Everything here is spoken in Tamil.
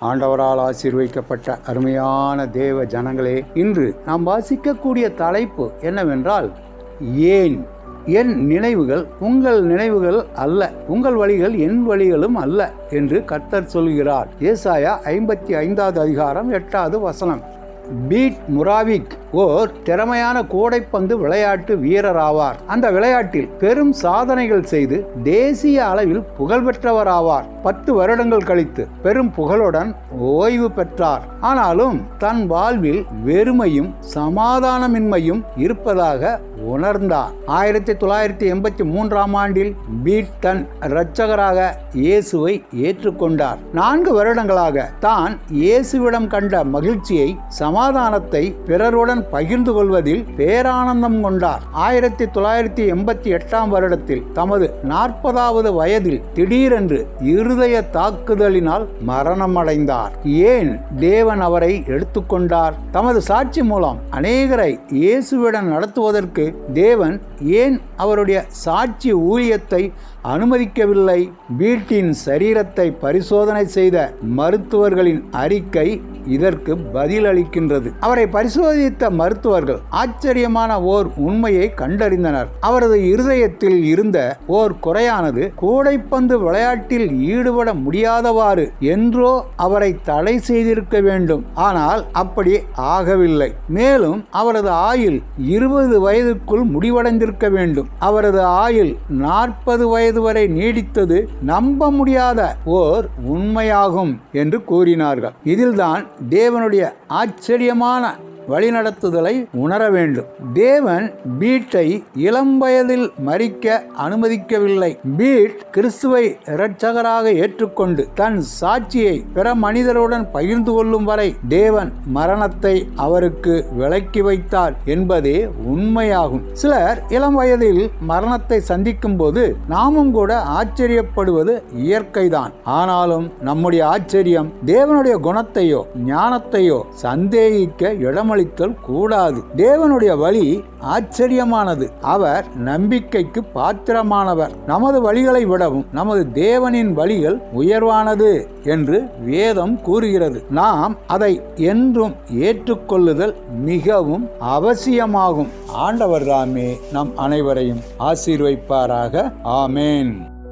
ஆண்டவரால் ஆசீர்வதிக்கப்பட்ட அருமையான தேவ ஜனங்களே இன்று நாம் வாசிக்கக்கூடிய தலைப்பு என்னவென்றால் ஏன்? என் நினைவுகள் உங்கள் நினைவுகள் அல்ல உங்கள் வழிகள் என் வழிகளும் அல்ல என்று கர்த்தர் சொல்கிறார். ஏசாயா ஐம்பத்தி ஐந்தாவது அதிகாரம் எட்டாவது வசனம். பீட் முராவிக் ஓர் திறமையான கூடைப்பந்து விளையாட்டு வீரர் ஆவார் அந்த விளையாட்டில் பெரும் சாதனைகள் செய்து தேசிய அளவில் புகழ் பெற்றவர் ஆவார் பத்து வருடங்கள் கழித்து பெரும் புகழுடன் ஓய்வு பெற்றார். ஆனாலும் தன் வாழ்வில் வெறுமையும் சமாதானமின்மையும் இருப்பதாக உணர்ந்தார். ஆயிரத்தி தொள்ளாயிரத்தி எண்பத்தி மூன்றாம் ஆண்டில் பீட் தன் இரட்சகராக இயேசுவை ஏற்றுக்கொண்டார். நான்கு வருடங்களாக தான் இயேசுவிடம் கண்ட மகிழ்ச்சியை சமாதானத்தை பிறருடன் பகிர்ந்து கொள்வதில் பேரானந்தம் கொண்டார். ஆயிரத்தி தொள்ளாயிரத்தி எண்பத்தி எட்டாம் வருடத்தில் தமது நாற்பதாவது வயதில் திடீரென்று இருதய தாக்குதலினால் மரணமடைந்தார். ஏன் தேவன் அவரை எடுத்துக்கொண்டார்? தமது சாட்சி மூலம் அநேகரை இயேசுவிடம் நடத்துவதற்கு தேவன் ஏன் அவருடைய சாட்சி ஊழியத்தை அனுமதிக்கவில்லை? வீட்டின் சரீரத்தை பரிசோதனை செய்த மருத்துவர்களின் அறிக்கை இதற்கு பதிலளிக்கின்றது. அவரை பரிசோதித்த மருத்துவர்கள் ஆச்சரியமான ஓர் உண்மையை கண்டறிந்தனர். அவரது இருதயத்தில் இருந்த ஓர் குறையானது கூடைப்பந்து விளையாட்டில் ஈடுபட முடியாதவாறு என்றோ அவரை தடை செய்திருக்க வேண்டும். ஆனால் அப்படி ஆகவில்லை. மேலும் அவரது ஆயுள் இருபது வயதுக்குள் முடிவடைந்திருக்க வேண்டும். அவரது ஆயுள் நாற்பது வயது வரை நீடித்தது நம்ப முடியாத ஓர் உண்மையாகும் என்று கூறினார்கள். இதில்தான் தேவனுடைய ஆச்சரியமான வழிநடத்துதலை உணர வேண்டும். தேவன் பீட்டை இளம் வயதில் மறிக்க அனுமதிக்கவில்லை. பீட் கிறிஸ்துவை இரட்சகராக ஏற்றுக்கொண்டு தன் சாட்சியை பிற மனிதருடன் பகிர்ந்து கொள்ளும் வரை தேவன் மரணத்தை அவருக்கு விலக்கி வைத்தார் என்பதே உண்மையாகும். சிலர் இளம் வயதில் மரணத்தை சந்திக்கும் போது நாமும் கூட ஆச்சரியப்படுவது இயற்கைதான். ஆனாலும் நம்முடைய ஆச்சரியம் தேவனுடைய குணத்தையோ ஞானத்தையோ சந்தேகிக்க இடமளி அளித்தல் கூடாது. தேவனுடைய வழி ஆச்சரியமானது. அவர் நம்பிக்கைக்கு பாத்திரமானவர். நமது வழிகளை விடவும் நமது தேவனின் வழிகள் உயர்வானது என்று வேதம் கூறுகிறது. நாம் அதை என்றும் ஏற்றுக்கொள்ளுதல் மிகவும் அவசியமாகும். ஆண்டவர் தாமே நம் அனைவரையும் ஆசீர்வைப்பாராக. ஆமேன்.